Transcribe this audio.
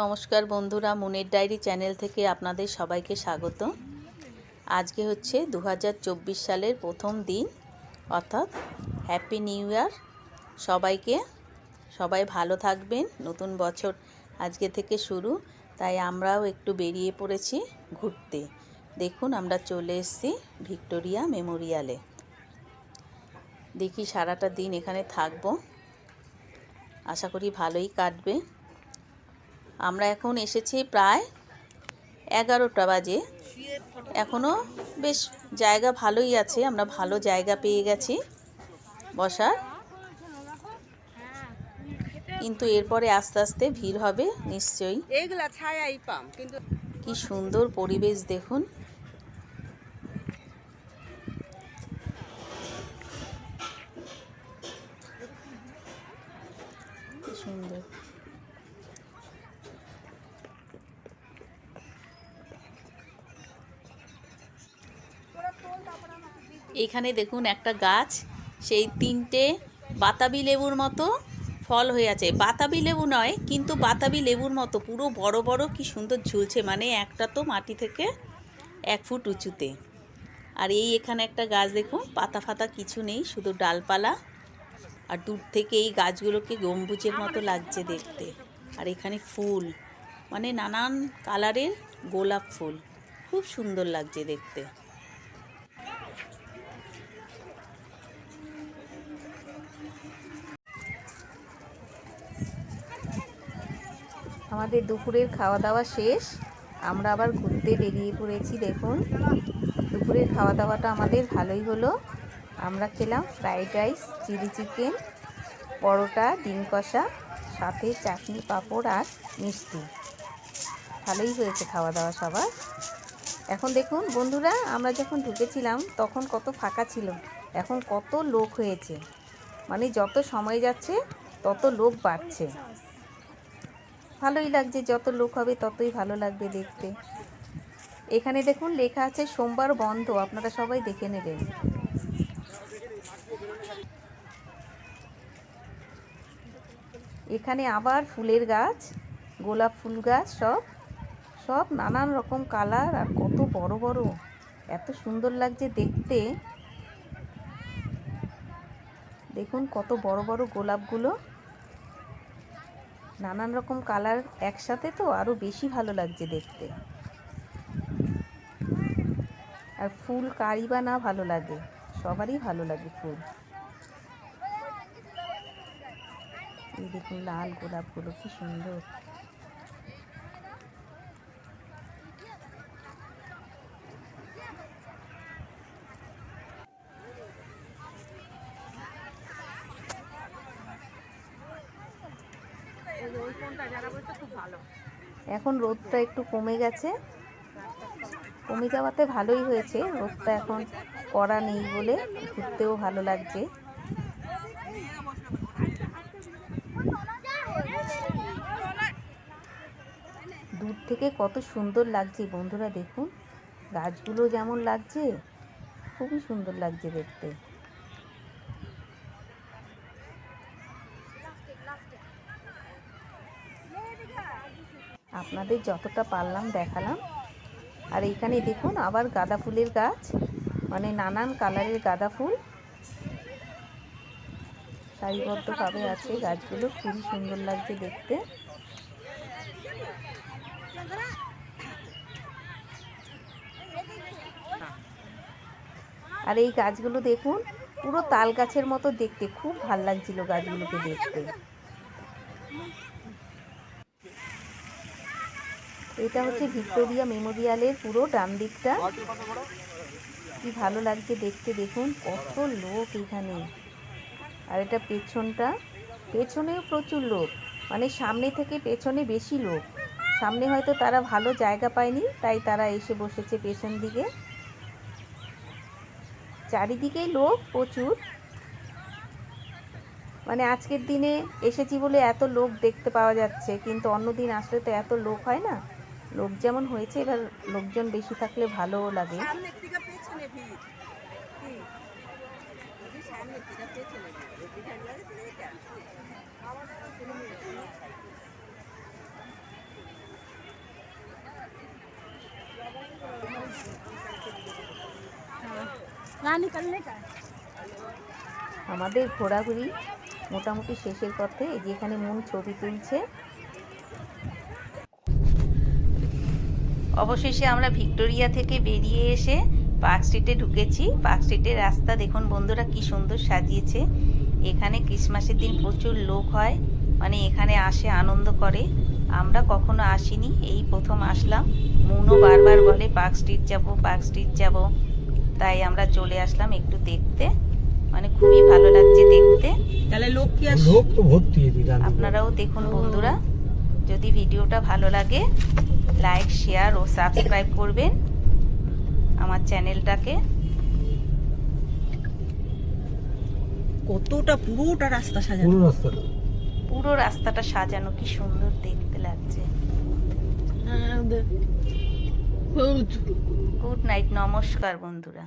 নমস্কার বন্ধুরা, মনের ডায়েরি চ্যানেল থেকে আপনাদের সবাইকে স্বাগত। আজকে হচ্ছে দু হাজার চব্বিশ সালের প্রথম দিন, অর্থাৎ হ্যাপি নিউ ইয়ার সবাইকে, সবাই ভালো থাকবেন, নতুন বছর আজকে থেকে শুরু, তাই আমরাও একটু বেরিয়ে পড়েছি ঘুরতে। দেখুন, আমরা চলে এসেছি ভিক্টোরিয়া মেমোরিয়ালে। দেখি সারাটা দিন এখানে থাকব। আশা করি ভালোই কাটবে। আমরা এখন এসেছি প্রায় এগারোটা বাজে। এখনও বেশ জায়গা ভালোই আছে আমরা ভালো জায়গা পেয়ে গেছি বসার। কিন্তু এরপরে আস্তে আস্তে ভিড় হবে নিশ্চয়ই। কি সুন্দর পরিবেশ দেখুন। এখানে দেখুন একটা গাছ, সেই তিনটে বাতাবি লেবুর মতো ফল হয়ে আছে। বাতাবি লেবু নয়, কিন্তু বাতাবি লেবুর মতো পুরো বড় বড় কি সুন্দর ঝুলছে। মানে একটা তো মাটি থেকে এক ফুট উঁচুতে। আর এই এখানে একটা গাছ দেখুন, পাতা ফাতা কিছু নেই, শুধু ডালপালা। আর দূর থেকে এই গাছগুলোকে গম্বুজের মতো লাগছে দেখতে। আর এখানে ফুল মানে নানান কালারের গোলাপ ফুল। খুব সুন্দর লাগছে দেখতে। আমাদের দুপুরের খাওয়া দাওয়া শেষ। আমরা আবার ঘুরতে বেরিয়ে পড়েছি, দেখুন। দুপুরের খাওয়া দাওয়াটা আমাদের ভালোই হলো। আমরা খেলাম fried rice, chilli chicken, paratha, ডিম কষা, সাথে চাটনি, পাঁপড় আর মিষ্টি। ভালোই হয়েছে খাওয়া দাওয়া সবার। এখন দেখুন, বন্ধুরা, আমরা যখন ঢুকেছিলাম, তখন কত ফাঁকা ছিল। এখন কত লোক হয়েছে। মানে যত সময় যাচ্ছে, তত লোক বাড়ছে। ভালোই লাগছে, যত লোক হবে ততই ভালো লাগবে দেখতে। এখানে দেখুন লেখা আছে সোমবার বন্ধ, আপনারা সবাই দেখে নেবেন। এখানে আবার ফুলের গাছ, গোলাপ ফুল গাছ সব সব নানান রকম কালার আর কত বড় বড়। এত সুন্দর লাগছে দেখতে। দেখুন কত বড় বড় গোলাপগুলো। নানান রকম কালার একসাথে তো আরও বেশি ভালো লাগছে দেখতে। আর ফুল কারি বা না ভালো লাগে, সবারই ভালো লাগে ফুল। এই দেখুন লাল গোলাপগুলো, কি সুন্দর। এখন রোদটা একটু কমে গেছে। কমে যাওয়াতে ভালোই হয়েছে, রোদটা এখন করা নেই বলে ঘুরতেও ভালো লাগছে। দূর থেকে কত সুন্দর লাগছে বন্ধুরা দেখুন, গাছগুলো যেমন লাগছে, খুবই সুন্দর লাগছে দেখতে। আপনাদের যতটা পারলাম দেখালাম। আর এইখানে দেখুন আবার গাঁদা ফুলের গাছ মানে নানান কালারের গাঁদা ফুল। সারিবদ্ধভাবে আছে গাছগুলো, খুবই সুন্দর লাগছে দেখতে। আর এই গাছগুলো দেখুন, পুরো তাল গাছের মতো দেখতে, খুব ভালো লাগছিল গাছগুলোকে দেখতে। এটা হচ্ছে ভিক্টোরিয়া মেমোরিয়ালের পুরো ডান দিকটা। কি ভালো লাগছে দেখতে, দেখুন কত লোক এখানে। আর এটা পেছনটা, পেছনেও প্রচুর লোক। মানে সামনে থেকে পেছনে বেশি লোক। সামনে হয়তো তারা ভালো জায়গা পায়নি, তাই তারা এসে বসেছে পেছন দিকে। চারিদিকেই লোক প্রচুর। মানে আজকের দিনে এসেছি বলে এত লোক দেখতে পাওয়া যাচ্ছে, কিন্তু অন্য দিন আসলে তো এত লোক হয় না। লোক যেমন হয়েছে এবার লোকজন বেশি থাকলে ভালোও লাগে। আমাদের ঘোরাঘুরি মোটামুটি শেষের পথে যেখানে মন ছবি তুলছে। অবশেষে আমরা ভিক্টোরিয়া থেকে বেরিয়ে এসে পার্ক স্ট্রিটে ঢুকেছি। পার্ক স্ট্রিটের রাস্তা দেখুন বন্ধুরা কি সুন্দর সাজিয়েছে। এখানে ক্রিসমাসের দিন প্রচুর লোক হয় মানে এখানে আসে আনন্দ করে। আমরা কখনো আসিনি এই প্রথম আসলাম। মুনও বারবার বলে পার্ক স্ট্রিট যাব পার্ক স্ট্রিট যাব। তাই আমরা চলে আসলাম একটু দেখতে। মানে খুবই ভালো লাগছে দেখতে। তাহলে লোক কি লোক তো ভর্তি এদিকে আপনারাও দেখুন বন্ধুরা যদি ভিডিওটা ভালো লাগে। লাইক শেয়ার ও সাবস্ক্রাইব করবেন আমার চ্যানেলটাকে। কতটা পুরোটা রাস্তা পুরো সাজানো রাস্তাটা। পুরো রাস্তাটা সাজানো কি সুন্দর দেখতে লাগছে। গুড নাইট নমস্কার বন্ধুরা।